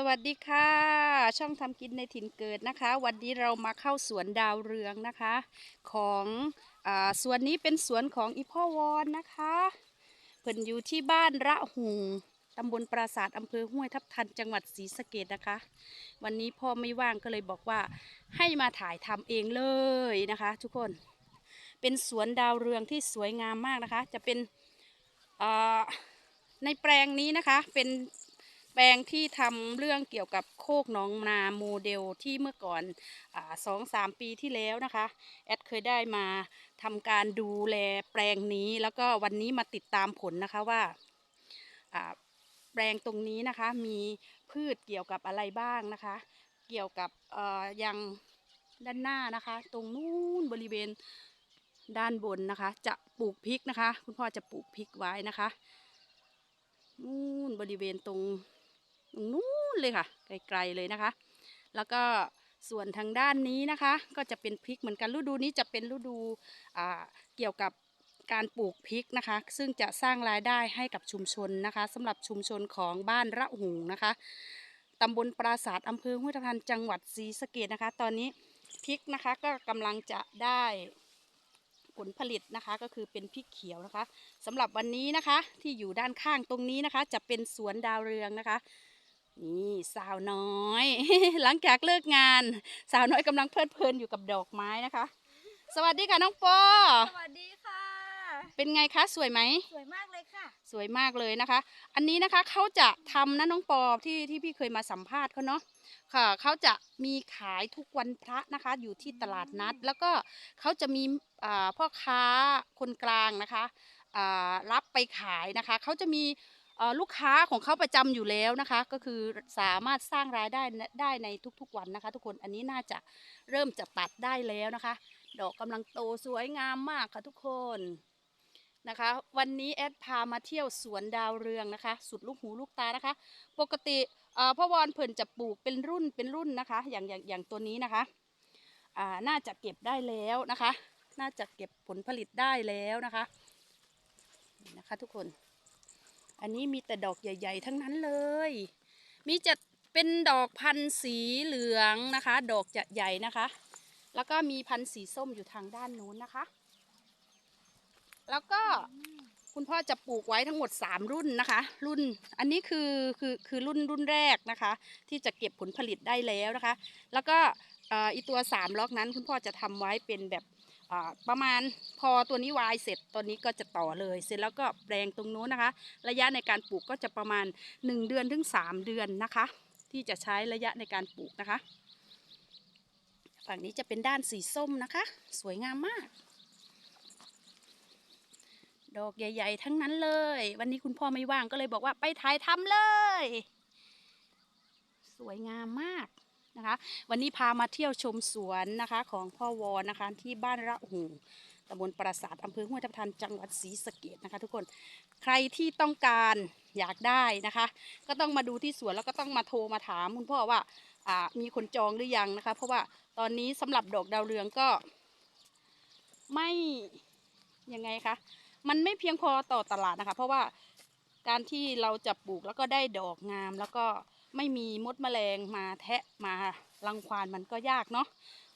สวัสดีค่ะ ช่องทำกินในถิ่นเกิดนะคะ วันนี้เรามาเข้าสวนดาวเรืองนะคะ ของอสวนนี้เป็นสวนของอีพ่อวอนนะคะเพิ่นอยู่ที่บ้านระหุงตำบลปราสาทอำเภอห้วยทับทันจังหวัดศรีสะเกดนะคะ วันนี้พ่อไม่ว่างก็เลยบอกว่าให้มาถ่ายทำเองเลยนะคะ ทุกคนเป็นสวนดาวเรืองที่สวยงามมากนะคะ จะเป็นในแปลงนี้นะคะเป็น แปลงที่ทำเรื่องเกี่ยวกับโคกหนองนาโมเดลที่เมื่อก่อนอสองสามปีที่แล้วนะคะ แอดเคยได้มาทำการดูแลแปลงนี้ แล้วก็วันนี้มาติดตามผลนะคะว่าแปลงตรงนี้นะคะมีพืชเกี่ยวกับอะไรบ้างนะคะ เกี่ยวกับเอ่อยังด้านหน้านะคะ ตรงนู้นบริเวณด้านบนนะคะ จะปลูกพริกนะคะ คุณพ่อจะปลูกพริกไว้นะคะนู่นบริเวณตรง ตรงนู้นเลยค่ะ ไกลๆเลยนะคะ แล้วก็ส่วนทางด้านนี้นะคะ ก็จะเป็นพริกเหมือนกันฤดูนี้จะเป็นฤดูเกี่ยวกับการปลูกพริกนะคะ ซึ่งจะสร้างรายได้ให้กับชุมชนนะคะสำหรับชุมชนของบ้านระหุงนะคะตำบลปราสาทอำเภอห้วยทับทันจังหวัดศรีสะเกดนะคะ ตอนนี้พริกนะคะก็กำลังจะได้ผลผลิตนะคะ ก็คือเป็นพริกเขียวนะคะสำหรับวันนี้นะคะที่อยู่ด้านข้างตรงนี้นะคะ จะเป็นสวนดาวเรืองนะคะ นี่สาวน้อย หลังจากเลิกงาน สาวน้อยกำลังเพลิดเพลินอยู่กับดอกไม้นะคะ สวัสดีค่ะน้องปอสวัสดีค่ะ เป็นไงคะสวยไหมสวยมากเลยค่ะ สวยมากเลยนะคะ อันนี้นะคะเขาจะทำนะน้องปอที่ที่พี่เคยมาสัมภาษณ์เขาเนาะค่ะเขาจะมีขายทุกวันพระนะคะ อยู่ที่ตลาดนัด แล้วก็เขาจะมีอ่าพ่อค้าคนกลางนะคะอ่ารับไปขายนะคะเขาจะมีเอ่อ ลูกค้าของเขาประจำอยู่แล้วนะคะ ก็คือสามารถสร้างรายได้ได้ในทุกๆวันนะคะ ทุกคนอันนี้น่าจะเริ่มจะตัดได้แล้วนะคะ ดอกกำลังโตสวยงามมากค่ะทุกคนนะคะ วันนี้แอดพามาเที่ยวสวนดาวเรืองนะคะ สุดลูกหูลูกตานะคะ ปกติพ่อวอนเพิ่นจะปลูกเป็นรุ่นเป็นรุ่นนะคะ อย่างอย่างอย่างตัวนี้นะคะอ่าน่าจะเก็บได้แล้วนะคะ น่าจะเก็บผลผลิตได้แล้วนะคะนะคะทุกคน อันนี้มีแต่ดอกใหญ่ ๆ ทั้งนั้นเลย มีจะเป็นดอกพันธุ์สีเหลืองนะคะ ดอกจะใหญ่นะคะ แล้วก็มีพันธุ์สีส้มอยู่ทางด้านนู้นนะคะ แล้วก็คุณพ่อจะปลูกไว้ทั้งหมด 3 รุ่นนะคะ รุ่นอันนี้คือคือคือรุ่นรุ่นแรกนะคะ ที่จะเก็บผลผลิตได้แล้วนะคะ แล้วก็อีตัว 3 ล็อกนั้นคุณพ่อจะทำไว้เป็นแบบ ประมาณพอตัวนี้วายเสร็จตัวนี้ก็จะต่อเลย เสร็จแล้วก็แปลงตรงนู้นนะคะ ระยะในการปลูกก็จะประมาณ 1 เดือนถึง 3 เดือนนะคะ ที่จะใช้ระยะในการปลูกนะคะ ฝั่งนี้จะเป็นด้านสีส้มนะคะ สวยงามมาก ดอกใหญ่ ๆ ทั้งนั้นเลย วันนี้คุณพ่อไม่ว่างก็เลยบอกว่าไปถ่ายทำเลย สวยงามมาก นะคะ วันนี้พามาเที่ยวชมสวนนะคะของพ่อวอนนะคะที่บ้านระหูตำบลปราสาทอำเภอห้วยทับทันจังหวัดศรีสะเกดนะคะ ทุกคนใครที่ต้องการอยากได้นะคะ ก็ต้องมาดูที่สวนแล้วก็ต้องมาโทรมาถามคุณพ่อว่ามีคนจองหรือยังนะคะ เพราะว่าตอนนี้สำหรับดอกดาวเรืองก็ ไม่ยังไงคะมันไม่เพียงพอต่อตลาดนะคะ เพราะว่าการที่เราจะปลูกแล้วก็ได้ดอกงามแล้วก็ ไม่มีมดแมลงมาแทะมารังควานมันก็ยากเนาะ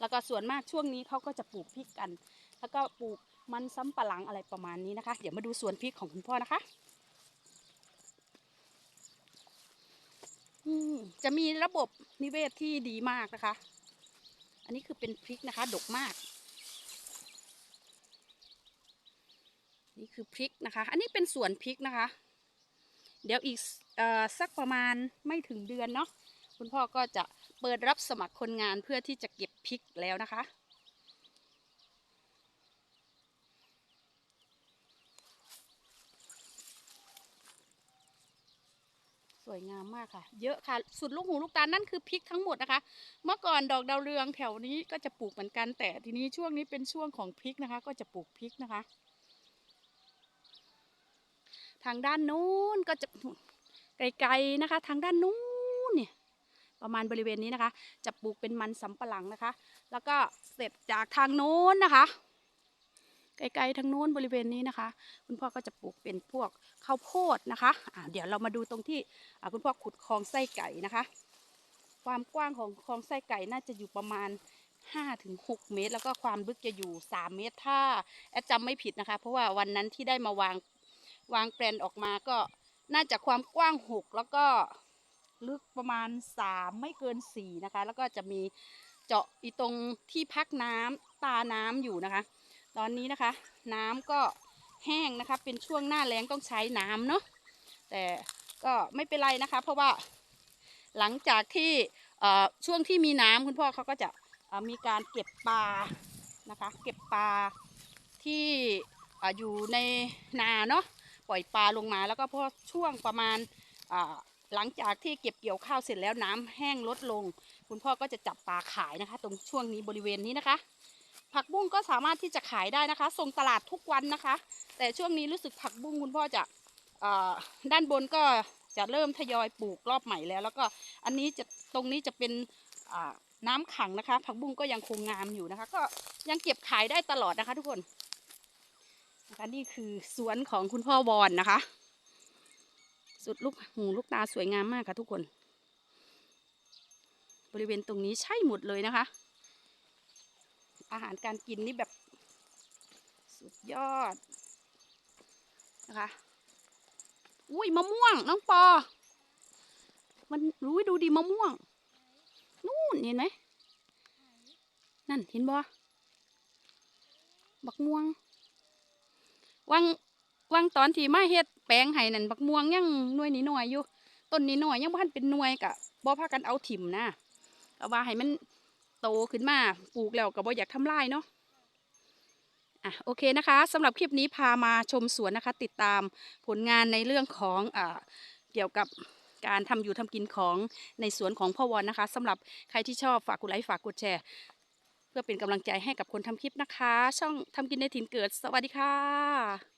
แล้วก็ส่วนมากช่วงนี้เขาก็จะปลูกพริกกัน แล้วก็ปลูกมันซ้ำปะหลังอะไรประมาณนี้นะคะ เดี๋ยวมาดูสวนพริกของคุณพ่อนะคะจะมีระบบนิเวศที่ดีมากนะคะ อันนี้คือเป็นพริกนะคะ ดกมาก นี่คือพริกนะคะ อันนี้เป็นสวนพริกนะคะ เดี๋ยวอีก สักประมาณไม่ถึงเดือนเนาะคุณพ่อก็จะเปิดรับสมัครคนงานเพื่อที่จะเก็บพริกแล้วนะคะ สวยงามมากค่ะ เยอะค่ะ สุดลูกหูลูกตานั่นคือพริกทั้งหมดนะคะ เมื่อก่อนดอกดาวเรืองแถวนี้ก็จะปลูกเหมือนกันแต่ทีนี้ช่วงนี้เป็นช่วงของพริกนะคะ ก็จะปลูกพริกนะคะ ทางด้านนู้นก็จะ ไกลๆนะคะ ทางด้านนู้นเนี่ยประมาณบริเวณนี้นะคะ จะปลูกเป็นมันสำปะหลังนะคะ แล้วก็เสร็จจากทางนู้นนะคะ ไกลๆทางนู้นบริเวณนี้นะคะ คุณพ่อก็จะปลูกเป็นพวกข้าวโพดนะคะอ่าเดี๋ยวเรามาดูตรงที่คุณพ่อขุดคลองไส้ไก่นะคะ ความกว้างของคลองไส้ไก่น่าจะอยู่ประมาณ5-6เมตร แล้วก็ความลึกจะอยู่ 3 เมตร ถ้าแอดจำไม่ผิดนะคะ เพราะว่าวันนั้นที่ได้มาวางวางแปลนออกมาก็ น่าจะความกว้าง 6 แล้วก็ลึกประมาณ 3 ไม่เกิน 4 นะคะ แล้วก็จะมีเจาะอีตรงที่พักน้ำตาน้ำอยู่นะคะ ตอนนี้นะคะ น้ำก็แห้งนะคะ เป็นช่วงหน้าแล้งต้องใช้น้ำเนาะแต่ก็ไม่เป็นไรนะคะ เพราะว่าหลังจากที่ช่วงที่มีน้ำคุณพ่อเขาก็จะมีการเก็บปลานะคะ เก็บปลาที่ออยู่ในนาเนาะ ปล่อยปลาลงมาแล้วก็พอช่วงประมาณหลังจากที่เก็บเกี่ยวข้าวเสร็จแล้วน้ำแห้งลดลง คุณพ่อก็จะจับปลาขายนะคะ ตรงช่วงนี้บริเวณนี้นะคะ ผักบุ้งก็สามารถที่จะขายได้นะคะ ส่งตลาดทุกวันนะคะ แต่ช่วงนี้รู้สึกผักบุ้งคุณพ่อจะอด้านบนก็จะเริ่มทยอยปลูกรอบใหม่แล้ว แล้วก็อันนี้จะตรงนี้จะเป็นน้ำขังนะคะ ผักบุ้งก็ยังคงงามอยู่นะคะ ก็ยังเก็บขายได้ตลอดนะคะ ทุกคน นะคะนี่คือสวนของคุณพ่อวอนนะคะ สุดลูกหูลูกตาสวยงามมากค่ะทุกคน บริเวณตรงนี้ใช่หมดเลยนะคะ อาหารการกินนี่แบบสุดยอดนะคะ อุ้ยมะม่วงน้องปอ มันรู้ดูดิมะม่วง นู่นเห็นไหมนั่นเห็นบ่บักม่วง วังวังตอนที่มาเฮ็ดแปลงไห้นั่นบักม่วงยังหน่วยนิดหน่อยอยู่ต้นนิดหน่อยยังบ่ทันเป็นหน่วยกะบ่พากันเอาถิ่มนะเอาว่าให้มันโตขึ้นมาปลูกแล้วก็บ่อยากทำลายเนาะอะโอเคนะคะสำหรับคลิปนี้พามาชมสวนนะคะ ติดตามผลงานในเรื่องของอ่าเกี่ยวกับการทำอยู่ทำกินของในสวนของพ่อวอนนะคะสำหรับใครที่ชอบฝากกดไลค์ฝากกดแชร์ เพื่อเป็นกำลังใจให้กับคนทำคลิปนะคะ ช่องทำกินในถิ่นเกิด สวัสดีค่ะ